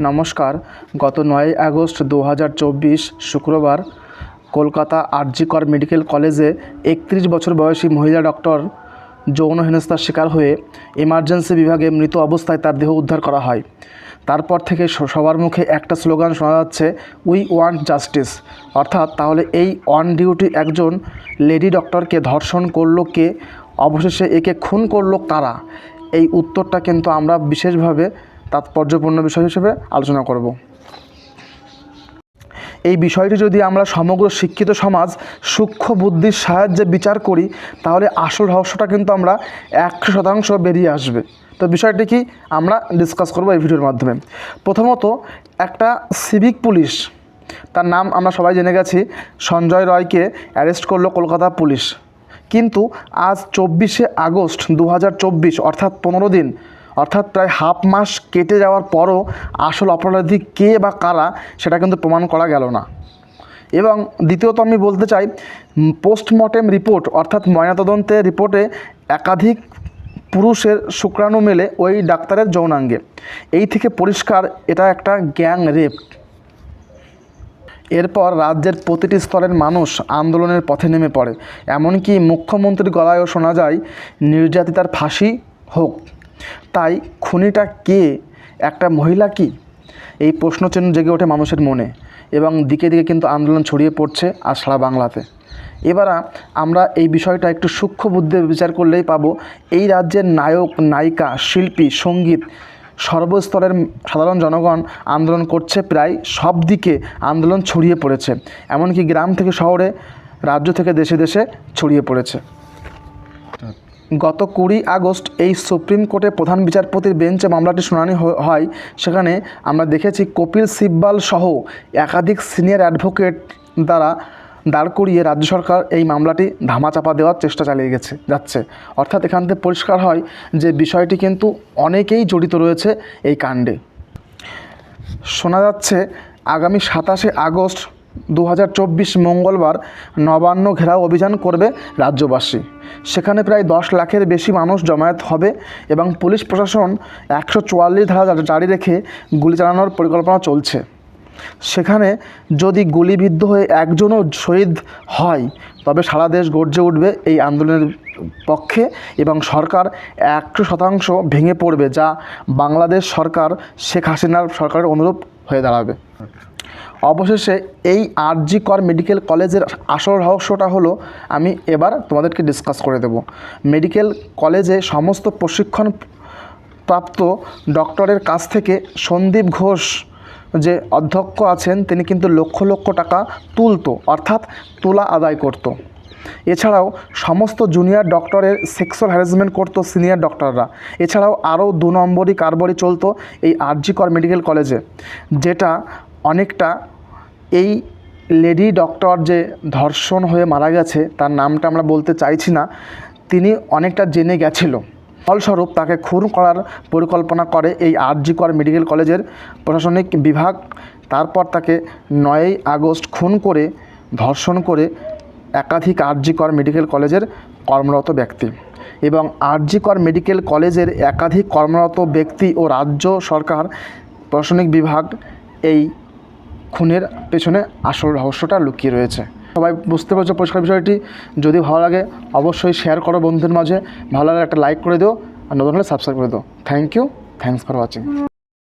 নমস্কার। গত নয় আগস্ট দু হাজার চব্বিশ শুক্রবার কলকাতা আরজিকর মেডিকেল কলেজে একত্রিশ বছর বয়সী মহিলা ডক্টর যৌন হেনস্থার শিকার হয়ে এমার্জেন্সি বিভাগে মৃত অবস্থায় তার দেহ উদ্ধার করা হয়। তারপর থেকে সবার মুখে একটা স্লোগান শোনা যাচ্ছে উই ওয়ান্ট জাস্টিস অর্থাৎ তাহলে এই অন ডিউটি একজন লেডি ডক্টরকে ধর্ষণ করল কে? অবশেষে একে খুন করল কারা? এই উত্তরটা কিন্তু আমরা বিশেষভাবে তাৎপর্যপূর্ণ বিষয় হিসেবে আলোচনা করব। এই বিষয়টি যদি আমরা সমগ্র শিক্ষিত সমাজ সূক্ষ্ম বুদ্ধির সাহায্যে বিচার করি, তাহলে আসল রহস্যটা কিন্তু আমরা একশো শতাংশ বেরিয়ে আসবে। তো বিষয়টি কি আমরা ডিসকাস করব এই ভিডিওর মাধ্যমে। প্রথমত, একটা সিভিক পুলিশ তার নাম আমরা সবাই জেনে গেছি, সঞ্জয় রয়কে অ্যারেস্ট করল কলকাতা পুলিশ। কিন্তু আজ চব্বিশে আগস্ট দু হাজার চব্বিশ, অর্থাৎ পনেরো দিন অর্থাৎ প্রায় হাফ মাস কেটে যাওয়ার পরও আসল অপরাধী কে বা কারা সেটা কিন্তু প্রমাণ করা গেল না। এবং দ্বিতীয়ত আমি বলতে চাই পোস্টমর্টেম রিপোর্ট অর্থাৎ ময়নাতদন্তের রিপোর্টে একাধিক পুরুষের শুক্রাণু মেলে ওই ডাক্তারের যৌনাঙ্গে। এই থেকে পরিষ্কার, এটা একটা গ্যাং রেপ। এরপর রাজ্যের প্রতিটি স্তরের মানুষ আন্দোলনের পথে নেমে পড়ে। এমনকি মুখ্যমন্ত্রীর গলায়ও শোনা যায়, নির্যাতিতার ফাঁসি হোক। তাই খুনিটা কে? একটা মহিলা কি? এই প্রশ্নচিহ্ন জেগে ওঠে মানুষের মনে এবং দিকে দিকে কিন্তু আন্দোলন ছড়িয়ে পড়ছে আর সারা বাংলাতে। এবার আমরা এই বিষয়টা একটু সূক্ষ্ম বুদ্ধি বিচার করলেই পাবো। এই রাজ্যের নায়ক, নায়িকা, শিল্পী, সংগীত সর্বস্তরের সাধারণ জনগণ আন্দোলন করছে প্রায় সব দিকে আন্দোলন ছড়িয়ে পড়েছে। এমনকি গ্রাম থেকে শহরে, রাজ্য থেকে দেশে দেশে ছড়িয়ে পড়েছে। গত কুড়ি আগস্ট এই সুপ্রিম কোর্টের প্রধান বিচারপতির বেঞ্চে মামলাটি শুনানি হয়। সেখানে আমরা দেখেছি কপিল সিব্বাল সহ একাধিক সিনিয়র অ্যাডভোকেট দ্বারা দাঁড় করিয়ে রাজ্য সরকার এই মামলাটি ধামাচাপা দেওয়ার চেষ্টা চালিয়ে গেছে, যাচ্ছে। অর্থাৎ এখান থেকে পরিষ্কার হয় যে বিষয়টি কিন্তু অনেকেই জড়িত রয়েছে এই কাণ্ডে। শোনা যাচ্ছে, আগামী সাতাশে আগস্ট দু হাজার চব্বিশ মঙ্গলবার নবান্ন ঘেরাও অভিযান করবে রাজ্যবাসী। সেখানে প্রায় দশ লাখের বেশি মানুষ জমায়েত হবে এবং পুলিশ প্রশাসন একশো চুয়াল্লিশ ধারা জারি রেখে গুলি চালানোর পরিকল্পনা চলছে। সেখানে যদি গুলিবিদ্ধ হয়ে একজনও শহীদ হয়, তবে সারা দেশ গর্জে উঠবে এই আন্দোলনের পক্ষে এবং সরকার একশো শতাংশ ভেঙে পড়বে, যা বাংলাদেশ সরকার শেখ হাসিনার সরকারের অনুরূপ হয়ে দাঁড়াবে। অবশেষে এই আর জি কর মেডিকেল কলেজের আসল রহস্যটা হলো, আমি এবার তোমাদেরকে ডিসকাস করে দেব। মেডিকেল কলেজে সমস্ত প্রশিক্ষণ প্রাপ্ত ডক্টরের কাছ থেকে সন্দীপ ঘোষ যে অধ্যক্ষ আছেন, তিনি কিন্তু লক্ষ লক্ষ টাকা তুলতো, অর্থাৎ তুলা আদায় করতো। এছাড়াও সমস্ত জুনিয়র ডক্টরের সেক্সুয়াল হ্যারাসমেন্ট করতো সিনিয়র ডক্টররা এছাড়াও আরও দু নম্বরই কারবরি চলতো এই আরজি কর মেডিকেল কলেজে যেটা অনেকটা এই লেডি ডক্টর যে ধর্ষণ হয়ে মারা গেছে, তার নামটা আমরা বলতে চাইছি না, তিনি অনেকটা জেনে গেছিল। ফলস্বরূপ তাকে খুন করার পরিকল্পনা করে এই আরজি কর মেডিকেল কলেজের প্রশাসনিক বিভাগ। তারপর তাকে নয়ই আগস্ট খুন করে, ধর্ষণ করে একাধিক আরজি কর মেডিকেল কলেজের কর্মরত ব্যক্তি। এবং আরজি কর মেডিকেল কলেজের একাধিক কর্মরত ব্যক্তি ও রাজ্য সরকার প্রশাসনিক বিভাগ এই খুনের পেছনে আসল রহস্যটা লুকিয়ে রয়েছে। সবাই বুঝতে পারছ পরিষ্কার বিষয়টি? যদি ভালো লাগে, অবশ্যই শেয়ার করো বন্ধুদের মাঝে। ভালো লাগে একটা লাইক করে দিও, আর নতুন হলে সাবস্ক্রাইব করে দিও। Thank you thanks for watching